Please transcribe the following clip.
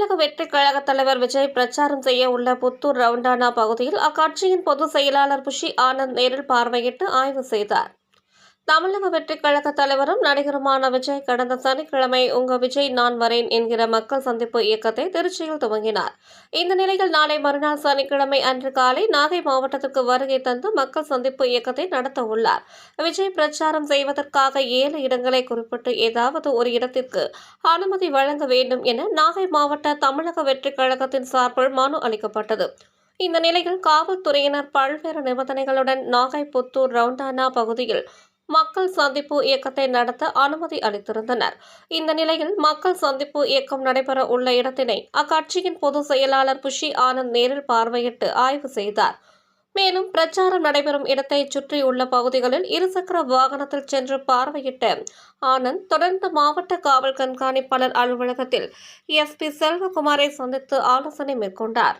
தமிழக வெற்றி கழக தலைவர் விஜய் பிரச்சாரம் செய்ய உள்ள புத்தூர் ரவுண்டானா பகுதியில் அக்கட்சியின் பொதுச் செயலாளர் புஷி ஆனந்த் நேரில் பார்வையிட்டு ஆய்வு செய்தார். தமிழக வெற்றிக் கழக தலைவரும் நடிகருமான விஜய் கடந்த சனிக்கிழமை உங்க விஜய் நான் வரேன் என்கிற மக்கள் சந்திப்பு இயக்கத்தை திருச்சியில் துவங்கினார். இந்த நிலையில் நாளை மறுநாள் சனிக்கிழமை அன்று காலை நாகை மாவட்டத்திற்கு வருகை தந்து மக்கள் சந்திப்பு இயக்கத்தை நடத்த உள்ளார். விஜய் பிரச்சாரம் செய்வதற்காக ஏழு இடங்களை குறிப்பிட்டு ஏதாவது ஒரு இடத்திற்கு அனுமதி வழங்க வேண்டும் என நாகை மாவட்ட தமிழக வெற்றி கழகத்தின் சார்பில் மனு அளிக்கப்பட்டது. இந்த நிலையில் காவல்துறையினர் பல்வேறு நிபந்தனைகளுடன் நாகை புத்தூர் ரவுண்டானா பகுதியில் மக்கள் சந்திப்பு இயக்கத்தை நடத்த அனுமதி அளித்திருந்தனர். இந்த நிலையில் மக்கள் சந்திப்பு இயக்கம் நடைபெற உள்ள இடத்தினை அக்கட்சியின் பொதுச் செயலாளர் புஷி ஆனந்த் நேரில் பார்வையிட்டு ஆய்வு செய்தார். மேலும் பிரச்சாரம் நடைபெறும் இடத்தை சுற்றியுள்ள பகுதிகளில் இருசக்கர வாகனத்தில் சென்று பார்வையிட்ட ஆனந்த் தொடர்ந்து மாவட்ட காவல் கண்காணிப்பாளர் அலுவலகத்தில் எஸ்பி செல்வகுமாரை சந்தித்து ஆலோசனை மேற்கொண்டார்.